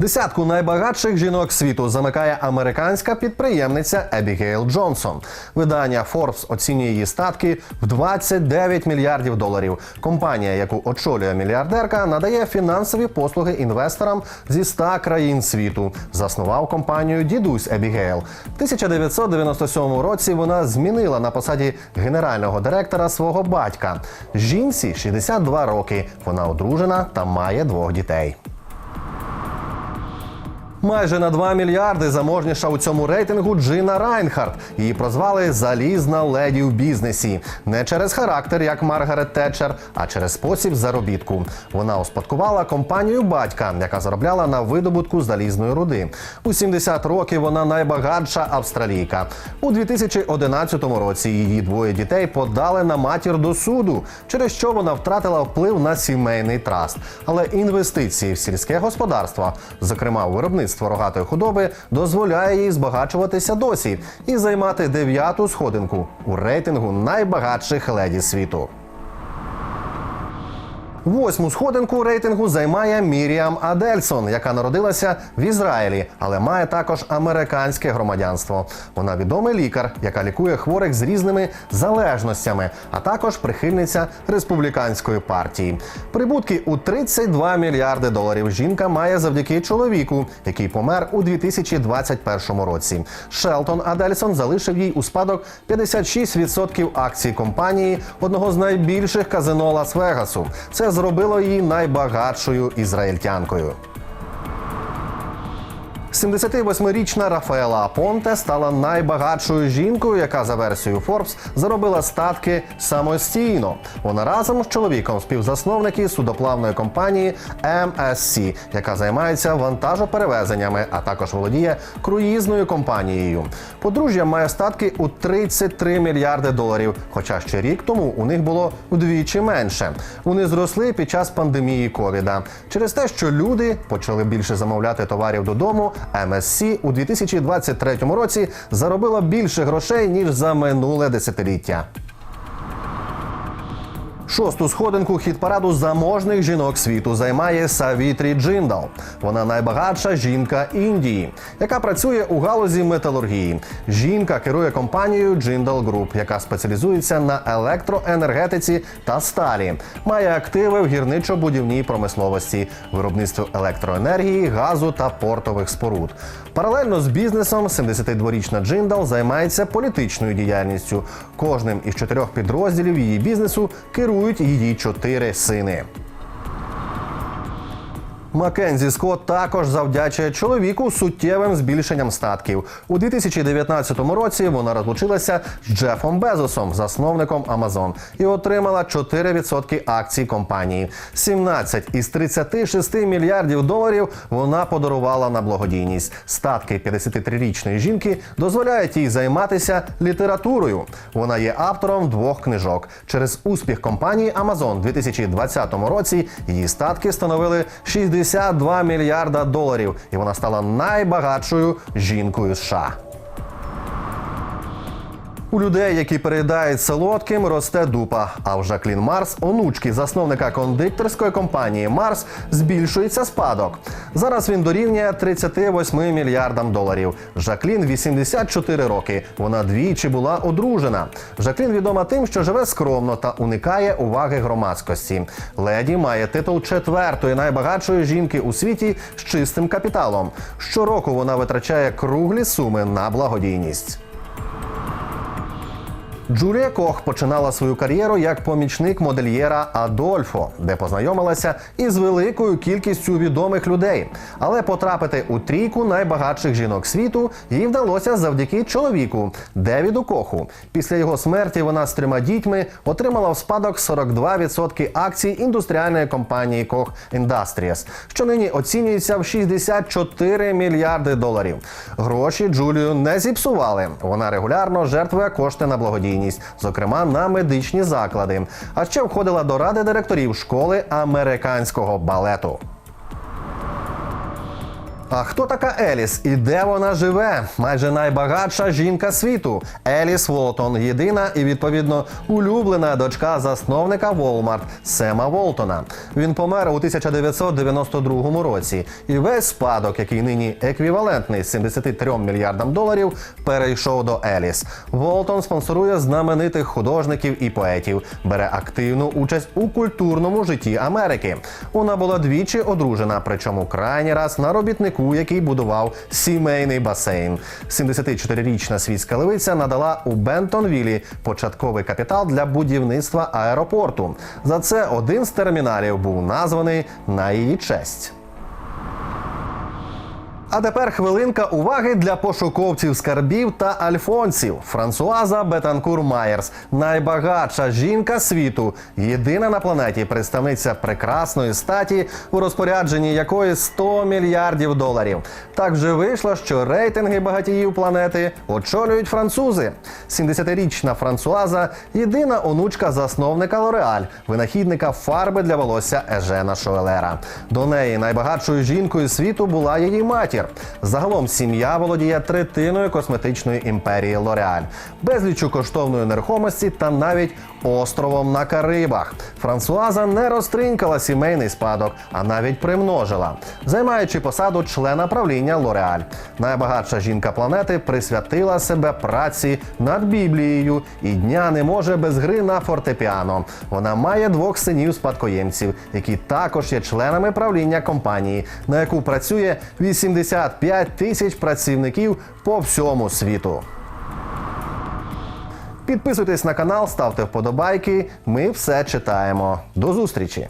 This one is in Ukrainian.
Десятку найбагатших жінок світу замикає американська підприємниця Ебігейл Джонсон. Видання Forbes оцінює її статки в 29 мільярдів доларів. Компанія, яку очолює мільярдерка, надає фінансові послуги інвесторам зі 100 країн світу. Заснував компанію дідусь Ебігейл. В 1997 році вона змінила на посаді генерального директора свого батька. Жінці 62 роки. Вона одружена та має двох дітей. Майже на 2 мільярди заможніша у цьому рейтингу Джина Райнхард. Її прозвали залізна леді в бізнесі. Не через характер, як Маргарет Тетчер, а через спосіб заробітку. Вона успадкувала компанію батька, яка заробляла на видобутку залізної руди. У 70 років вона найбагатша австралійка. У 2011 році її двоє дітей подали на матір до суду, через що вона втратила вплив на сімейний траст. Але інвестиції в сільське господарство, зокрема в виробництво рогатої худоби, дозволяє їй збагачуватися досі і займати дев'яту сходинку у рейтингу найбагатших леді світу. Восьму сходинку рейтингу займає Міріам Адельсон, яка народилася в Ізраїлі, але має також американське громадянство. Вона відомий лікар, яка лікує хворих з різними залежностями, а також прихильниця республіканської партії. Прибутки у 32 мільярди доларів жінка має завдяки чоловіку, який помер у 2021 році. Шелтон Адельсон залишив їй у спадок 56% акцій компанії одного з найбільших казино Лас-Вегасу. Це зробило її найбагатшою ізраїльтянкою. 78-річна Рафаела Апонте стала найбагатшою жінкою, яка за версією Forbes заробила статки самостійно. Вона разом з чоловіком співзасновники судоплавної компанії MSC, яка займається вантажоперевезеннями, а також володіє круїзною компанією. Подружжя має статки у 33 мільярди доларів. Хоча ще рік тому у них було вдвічі менше. Вони зросли під час пандемії ковіда через те, що люди почали більше замовляти товарів додому. MSC у 2023 році заробила більше грошей ніж за минуле десятиліття. Шосту сходинку хіт-параду заможних жінок світу займає Савітрі Джиндал. Вона найбагатша жінка Індії, яка працює у галузі металургії. Жінка керує компанією Джиндал Груп, яка спеціалізується на електроенергетиці та сталі. Має активи в гірничо-будівній промисловості, виробництві електроенергії, газу та портових споруд. Паралельно з бізнесом 72-річна Джиндал займається політичною діяльністю. Кожним із чотирьох підрозділів її бізнесу керують її чотири сини. Маккензі Скотт також завдячує чоловіку суттєвим збільшенням статків. У 2019 році вона розлучилася з Джефом Безосом, засновником Amazon, і отримала 4% акцій компанії. 17 із 36 мільярдів доларів вона подарувала на благодійність. Статки 53-річної жінки дозволяють їй займатися літературою. Вона є автором двох книжок. Через успіх компанії Amazon у 2020 році її статки становили 62 мільярда доларів, і вона стала найбагатшою жінкою США. У людей, які переїдають солодким, росте дупа. А в Жаклін Марс, онучки засновника кондикторської компанії Марс, збільшується спадок. Зараз він дорівнює 38 мільярдам доларів. Жаклін 84 роки. Вона двічі була одружена. Жаклін відома тим, що живе скромно та уникає уваги громадськості. Леді має титул четвертої найбагатшої жінки у світі з чистим капіталом. Щороку вона витрачає круглі суми на благодійність. Джулія Кох починала свою кар'єру як помічник модельєра Адольфо, де познайомилася із великою кількістю відомих людей. Але потрапити у трійку найбагатших жінок світу їй вдалося завдяки чоловіку Девіду Коху. Після його смерті вона з трьома дітьми отримала в спадок 42% акцій індустріальної компанії Кох Industries, що нині оцінюється в 64 мільярди доларів. Гроші Джулію не зіпсували. Вона регулярно жертвує кошти на благодійність, зокрема на медичні заклади. А ще входила до ради директорів школи американського балету. А хто така Еліс і де вона живе? Майже найбагатша жінка світу. Еліс Волтон єдина і відповідно улюблена дочка засновника Walmart Сема Волтона. Він помер у 1992 році, і весь спадок, який нині еквівалентний 73 мільярдам доларів, перейшов до Еліс. Волтон спонсорує знаменитих художників і поетів, бере активну участь у культурному житті Америки. Вона була двічі одружена, причому крайній раз на робітнику, який будував сімейний басейн. 74-річна світська левиця надала у Бентонвілі початковий капітал для будівництва аеропорту. За це один з терміналів був названий на її честь. А тепер хвилинка уваги для пошуковців скарбів та альфонсів. Франсуаза Бетанкур Майерс, найбагатша жінка світу, єдина на планеті представниця прекрасної статі, у розпорядженні якої 100 мільярдів доларів. Так вже вийшло, що рейтинги багатіїв планети очолюють французи. 70-річна Франсуаза єдина онучка засновника Лореаль, винахідника фарби для волосся Ежена Шоелера. До неї найбагатшою жінкою світу була її матір. Загалом сім'я володіє третиною косметичної імперії Лореаль, безлічу коштовної нерухомості та навіть островом на Карибах. Франсуаза не розтринькала сімейний спадок, а навіть примножила, займаючи посаду члена правління Лореаль. Найбагатша жінка планети присвятила себе праці над Біблією і дня не може без гри на фортепіано. Вона має двох синів спадкоємців, які також є членами правління компанії, на яку працює 85 тисяч працівників по всьому світу. Підписуйтесь на канал, ставте вподобайки. Ми все читаємо. До зустрічі!